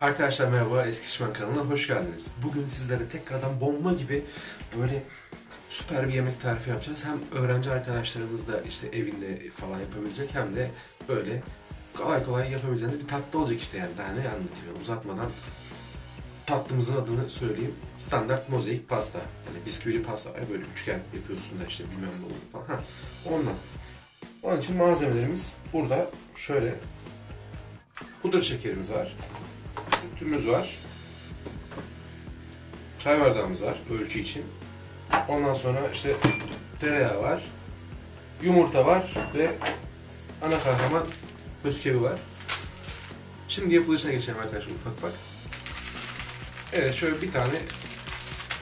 Arkadaşlar merhaba Eski Şişman kanalına hoş geldiniz. Bugün sizlere tekrardan bomba gibi böyle süper bir yemek tarifi yapacağız. Hem öğrenci arkadaşlarımız da işte evinde falan yapabilecek hem de böyle kolay kolay yapabileceğiniz bir tatlı olacak işte yani daha ne anlatayım uzatmadan tatlımızın adını söyleyeyim. Standart mozaik pasta. Hani bisküvili pasta var böyle üçgen yapıyorsun da işte bilmem ne olur falan. Ha, ondan. Onun için malzemelerimiz burada şöyle pudra şekerimiz var. Sütümüz var. Çay bardağımız var ölçü için. Ondan sonra işte tereyağı var. Yumurta var ve ana kahraman bisküvi var. Şimdi yapılışına geçelim arkadaşlar ufak ufak. Evet şöyle bir tane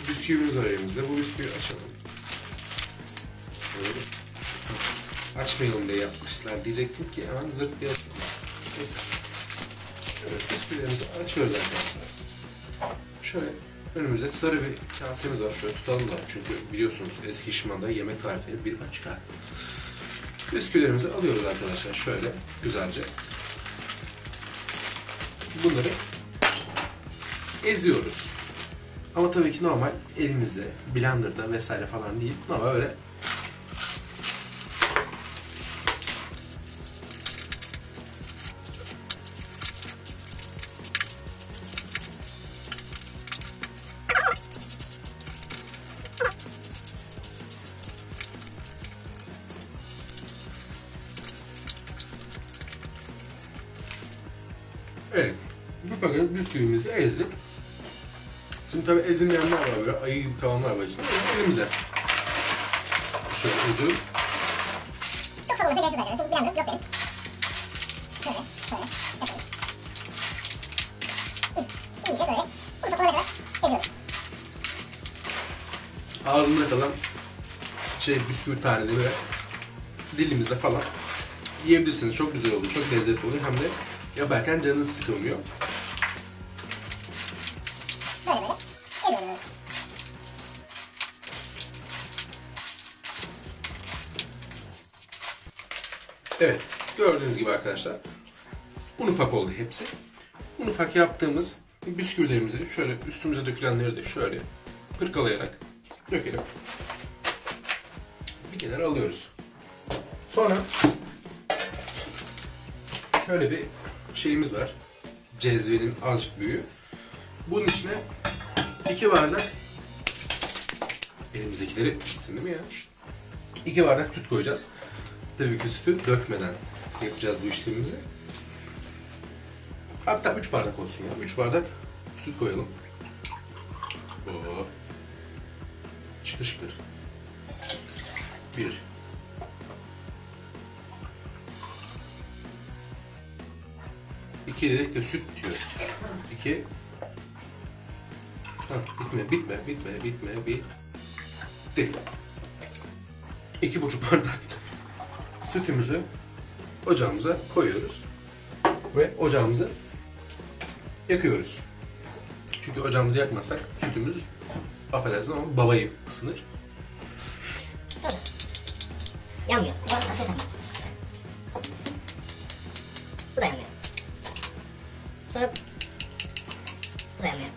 bisküvimiz var elimizde. Bu bisküviyi açalım. Şöyle. Açmayalım diye yapmışlar. Diyecektim ki hemen zırt diye açalım. Neyse. Evet, bisküvilerimizi açıyoruz arkadaşlar. Şöyle önümüzde sarı bir kasemiz var. Şöyle tutalım da çünkü biliyorsunuz eski şımanda yemek tarifleri bir başka. Bisküvilerimizi alıyoruz arkadaşlar şöyle güzelce. Bunları eziyoruz. Ama tabii ki normal elimizde, blenderda vesaire falan değil. Normal öyle Paket bisküvimizi ezdik. Şimdi tabii ezilmeyenler var böyle ayı gibi kalanlar var içinde. Ama Elimizde. Şöyle eziyoruz. Çok fazla gerek yok arkadaşlar. Çünkü bir anda yok derim. Şöyle, şöyle yapalım. İyice böyle un toplamaya kadar eziyoruz. Ağzımda kalan şey bisküvi taneleri ve dilimizde falan yiyebilirsiniz. Çok güzel oluyor. Çok lezzetli oluyor. Hem de yaparken canınız sıkılmıyor. Evet. Gördüğünüz gibi arkadaşlar. Un ufak oldu hepsi. Un ufak yaptığımız bisküvilerimizi şöyle üstümüze dökülenleri de şöyle pırkalayarak dökelim. Bir kenara alıyoruz. Sonra şöyle bir şeyimiz var. Cezvenin azıcık büyüğü. Bunun içine iki bardak elimizdekileri gitsin değil mi ya? İki bardak süt koyacağız. Sütü dökmeden yapacağız bu işlemimizi. Hatta 3 bardak olsun ya. 3 bardak süt koyalım. Oo. Şıkır şıkır. Bir. İki dedik de süt diyor. İki. Ha, bitme, bitme, bitme, bitme, bitti. İki buçuk bardak sütümüzü ocağımıza koyuyoruz. Ve ocağımızı yakıyoruz. Çünkü ocağımızı yakmasak sütümüz affedersin ama babayı ısınır. Yanmıyor. Arada taşıyorsan. Bu da yanmıyor. Sonra bu da yanmıyor.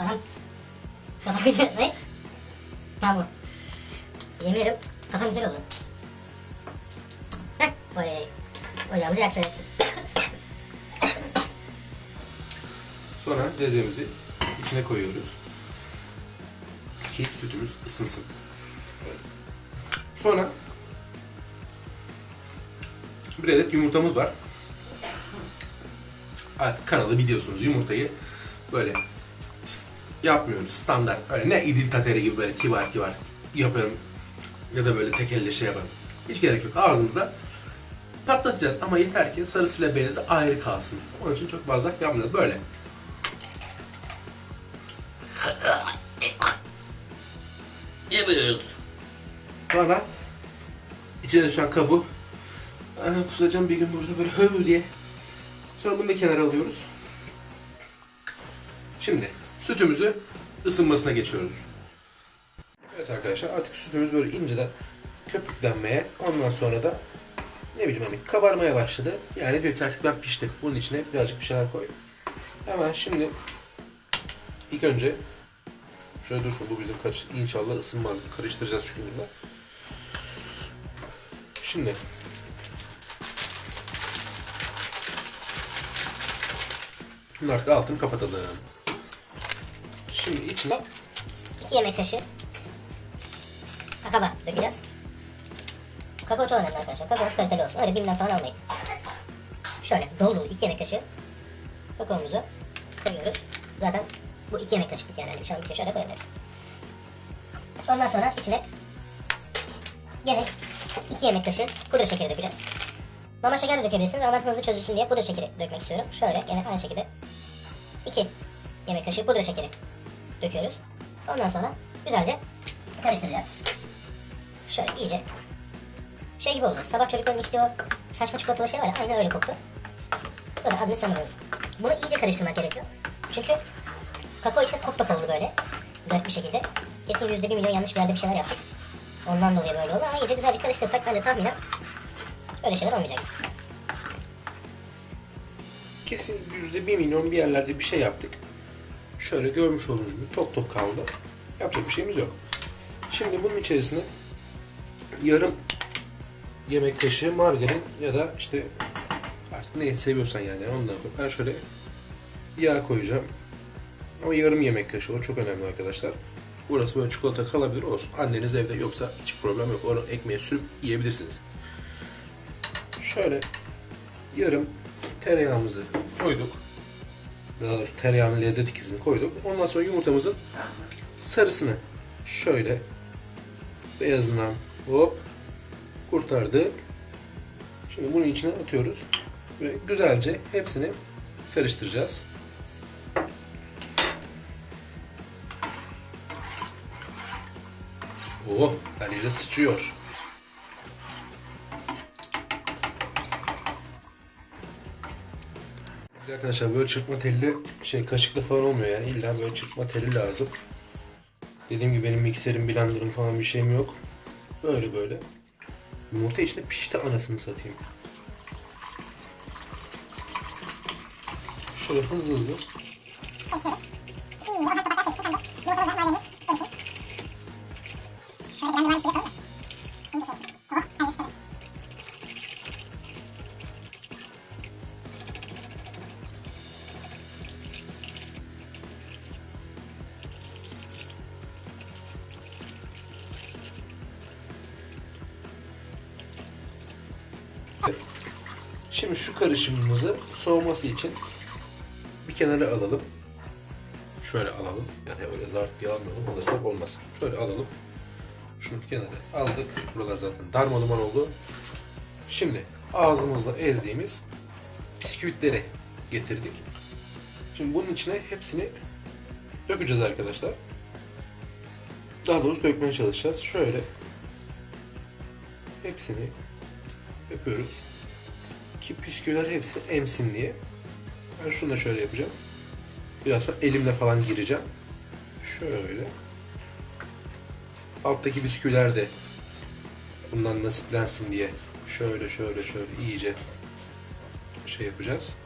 Anam. Kafam güzel. Ne? Bu. Yemin ederim kafam güzel oldu. Oy. Ocağımızı. Sonra cezvemizi içine koyuyoruz. Ki sütümüz ısınsın. Sonra bir adet yumurtamız var. Artık kanalı biliyorsunuz yumurtayı böyle yapmıyoruz standart. Öyle ne idil tateri gibi böyle kibar kibar yaparım ya da böyle tek elle yaparım. Hiç gerek yok. Ağzımızda patlatacağız ama yeter ki sarısıyla beyazı ayrı kalsın. Onun için çok fazla yapmıyoruz. Böyle. Yapıyoruz. Sonra içine düşen kabuğu Ana kusacağım bir gün burada böyle höv diye. Sonra bunu da kenara alıyoruz. Şimdi sütümüzü ısınmasına geçiyoruz. Evet arkadaşlar artık sütümüz böyle inceden köpüklenmeye ondan sonra da ne bileyim hani kabarmaya başladı. Yani diyor ki artık ben piştim. Bunun içine birazcık bir şeyler koy. Hemen şimdi ilk önce şöyle dursun bu bizim karış inşallah ısınmaz. Karıştıracağız çünkü bunu. Şimdi Bunun artık altını kapatalım. Şimdi içine 2 yemek kaşığı kakao dökeceğiz. Çok önemli arkadaşlar. Kakao kaliteli olsun. Öyle birinden falan almayın. Şöyle dolu dolu 2 yemek kaşığı kakaomuzu koyuyoruz. Zaten bu 2 yemek kaşıklık yani. Şu an bir şöyle koyabiliriz. Ondan sonra içine gene 2 yemek kaşığı pudra şekeri dökeceğiz. Normal şeker de dökebilirsiniz ama ben hızlı çözülsün diye pudra şekeri dökmek istiyorum. Şöyle gene aynı şekilde 2 yemek kaşığı pudra şekeri döküyoruz. Ondan sonra güzelce karıştıracağız. Şöyle iyice şey gibi oldu. Sabah çocukların içtiği o saçma çikolatalı şey var ya aynı öyle koktu. Böyle adını sanırız. Bunu iyice karıştırmak gerekiyor. Çünkü kakao işte top top oldu böyle. Garip bir şekilde. Kesin yüzde bir milyon yanlış bir yerde bir şeyler yaptık. Ondan dolayı böyle oldu ama iyice güzelce karıştırırsak ben de tahminen öyle şeyler olmayacak. kesin yüzde bir milyon bir yerlerde bir şey yaptık. Şöyle görmüş olduğunuz gibi top top kaldı. Yapacak bir şeyimiz yok. Şimdi bunun içerisine yarım yemek kaşığı margarin ya da işte artık neyi seviyorsan yani ondan koy. Ben şöyle yağ koyacağım. Ama yarım yemek kaşığı o çok önemli arkadaşlar. Burası böyle çikolata kalabilir olsun. Anneniz evde yoksa hiç problem yok. Onu ekmeğe sürüp yiyebilirsiniz. Şöyle yarım tereyağımızı koyduk. Daha doğrusu tereyağının lezzet ikisini koyduk. Ondan sonra yumurtamızın sarısını şöyle beyazından hop kurtardık. Şimdi bunun içine atıyoruz ve güzelce hepsini karıştıracağız. Oh, her yere sıçıyor. Arkadaşlar böyle çırpma telli şey kaşıkla falan olmuyor yani illa böyle çırpma teli lazım. Dediğim gibi benim mikserim, blenderım falan bir şeyim yok. Böyle böyle. Yumurta içinde pişti anasını satayım. Şöyle hızlı hızlı. Şimdi şu karışımımızı soğuması için bir kenara alalım. Şöyle alalım. Yani öyle zart bir almayalım. Alırsak olmaz. Şöyle alalım. Şunu kenara aldık. Buralar zaten darmaduman oldu. Şimdi ağzımızla ezdiğimiz bisküvitleri getirdik. Şimdi bunun içine hepsini dökeceğiz arkadaşlar. Daha doğrusu dökmeye çalışacağız. Şöyle hepsini yapıyoruz ki bisküviler hepsi emsin diye. Ben şunu da şöyle yapacağım. Biraz sonra elimle falan gireceğim. Şöyle. Alttaki bisküviler de bundan nasiplensin diye şöyle şöyle şöyle iyice şey yapacağız.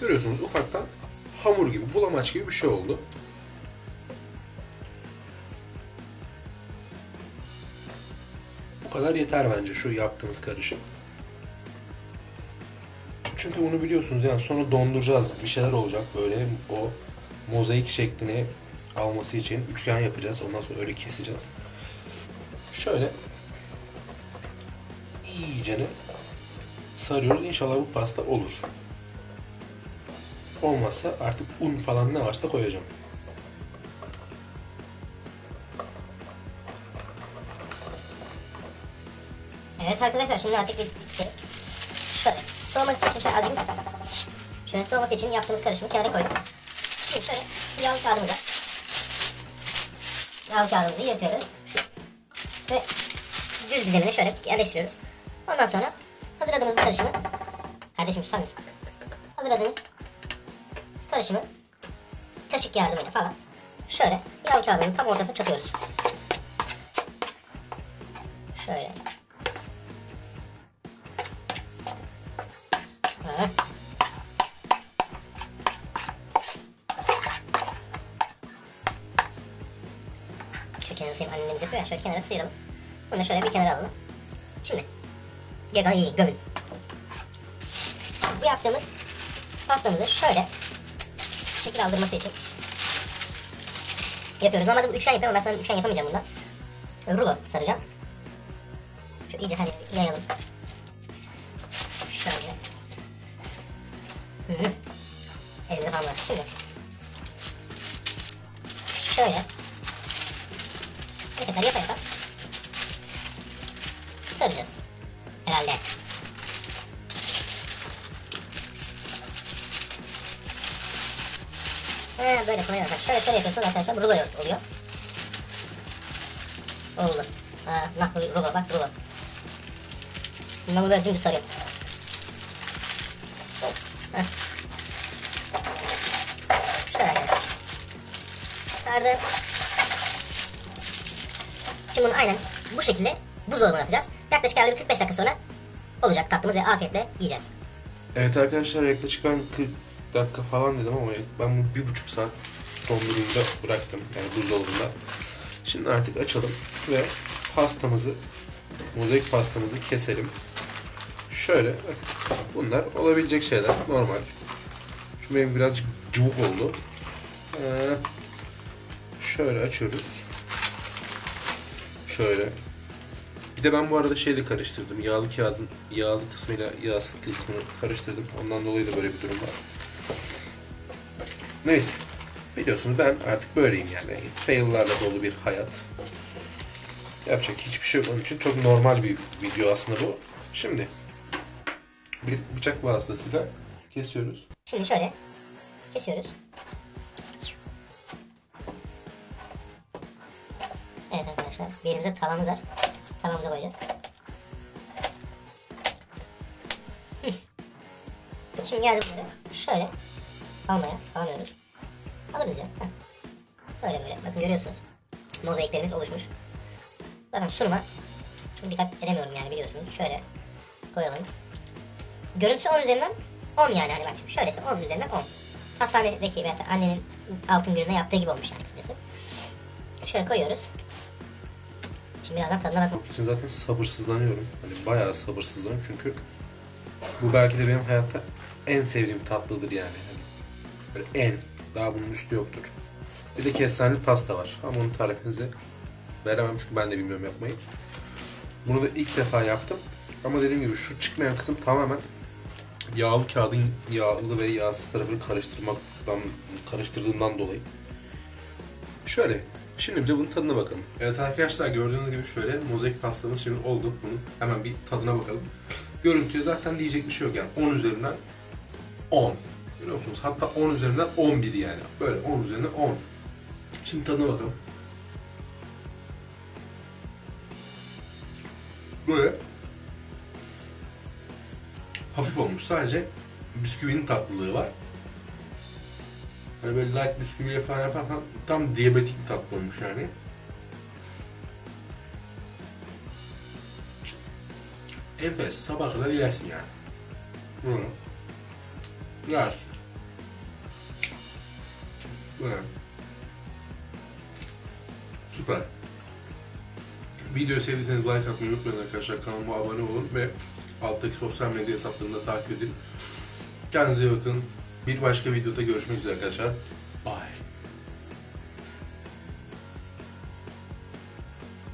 Görüyorsunuz ufaktan hamur gibi, bulamaç gibi bir şey oldu. Bu kadar yeter bence şu yaptığımız karışım. Çünkü bunu biliyorsunuz yani sonra donduracağız. Bir şeyler olacak böyle o mozaik şeklini alması için üçgen yapacağız. Ondan sonra öyle keseceğiz. Şöyle iyicene sarıyoruz. İnşallah bu pasta olur. Olmazsa artık un falan ne varsa koyacağım. Evet arkadaşlar şimdi artık soğuması için şöyle azıcık şöyle soğuması için yaptığımız karışımı kenara koyduk. Şimdi şöyle yağlı kağıdımıza yağlı kağıdımızı yırtıyoruz ve düz bir zemine şöyle yerleştiriyoruz. Ondan sonra hazırladığımız bu karışımı kardeşim susar mısın? Hazırladığımız karışımı kaşık yardımıyla falan şöyle yağlı kağıdının tam ortasına çatıyoruz. Şöyle kenara sıyıralım. Bunu şöyle bir kenara alalım. Şimdi. Yiyin gömün. Bu yaptığımız pastamızı şöyle şekil aldırması için yapıyoruz. Normalde bu üçgen yapıyorum ben sana üçgen yapamayacağım bundan. Rulo saracağım. Şu iyice hani yayalım. Şöyle. Hı hı. Elimde var. Şimdi. Kadar yapa yapa. Saracağız. Herhalde. He böyle olacak. Şöyle şöyle yapıyorsun arkadaşlar. Bu rulo oluyor. Oldu. Aa, nah rulo bak rulo. Ben bunu böyle dümdüz sarıyorum. Heh. Şöyle arkadaşlar. Sardım. Şimdi bunu aynen bu şekilde buzdolabına atacağız. Yaklaşık herhalde bir 45 dakika sonra olacak tatlımız ve afiyetle yiyeceğiz. Evet arkadaşlar yaklaşık ben 40 dakika falan dedim ama ben bunu bir buçuk saat dondurucuda bıraktım yani buzdolabında. Şimdi artık açalım ve pastamızı, mozaik pastamızı keselim. Şöyle bak, bunlar olabilecek şeyler normal. Şu benim birazcık cıvık oldu. Ee, şöyle açıyoruz. Şöyle. Bir de ben bu arada şeyle karıştırdım. Yağlı kağıdın yağlı kısmıyla yağsız kısmını karıştırdım. Ondan dolayı da böyle bir durum var. Neyse. Biliyorsunuz ben artık böyleyim yani. Fail'larla dolu bir hayat. Yapacak hiçbir şey yok onun için. Çok normal bir video aslında bu. Şimdi bir bıçak vasıtasıyla kesiyoruz. Şimdi şöyle kesiyoruz. Arkadaşlar bir elimizde tavamız var. Tavamıza koyacağız. Şimdi geldik buraya. Şöyle almaya alıyoruz. Alırız ya. Heh. Böyle böyle. Bakın görüyorsunuz. Mozaiklerimiz oluşmuş. Zaten sunuma çok dikkat edemiyorum yani biliyorsunuz. Şöyle koyalım. Görüntüsü 10 üzerinden 10 yani hani bak şöylesi 10 üzerinden 10. Hastanedeki veya annenin altın gününe yaptığı gibi olmuş yani kısacası. Şöyle koyuyoruz. Şimdi birazdan tadına bakın. için zaten sabırsızlanıyorum. Hani bayağı sabırsızlanıyorum çünkü bu belki de benim hayatta en sevdiğim tatlıdır yani. Hani böyle en. Daha bunun üstü yoktur. Bir de kestaneli pasta var. Ama onun tarifini size veremem çünkü ben de bilmiyorum yapmayı. Bunu da ilk defa yaptım. Ama dediğim gibi şu çıkmayan kısım tamamen yağlı kağıdın yağlı ve yağsız tarafını karıştırmaktan karıştırdığımdan dolayı. Şöyle. Şimdi bir de bunun tadına bakalım. Evet arkadaşlar gördüğünüz gibi şöyle mozaik pastamız şimdi oldu. Bunun hemen bir tadına bakalım. Görüntüye zaten diyecek bir şey yok yani. 10 üzerinden 10. Görüyor musunuz? Hatta 10 üzerinden 11 yani. Böyle 10 üzerinden 10. Şimdi tadına bakalım. Böyle hafif olmuş. Sadece bisküvinin tatlılığı var. Hani böyle light bisküviyle falan yaparsan tam diyabetik bir tatlı olmuş yani. Enfes. Sabah kadar yersin yani. Böyle. Yersin. Böyle. Süper. Videoyu sevdiyseniz like atmayı unutmayın arkadaşlar. Kanalıma abone olun ve alttaki sosyal medya hesaplarını da takip edin. Kendinize iyi bakın. Bir başka videoda görüşmek üzere arkadaşlar.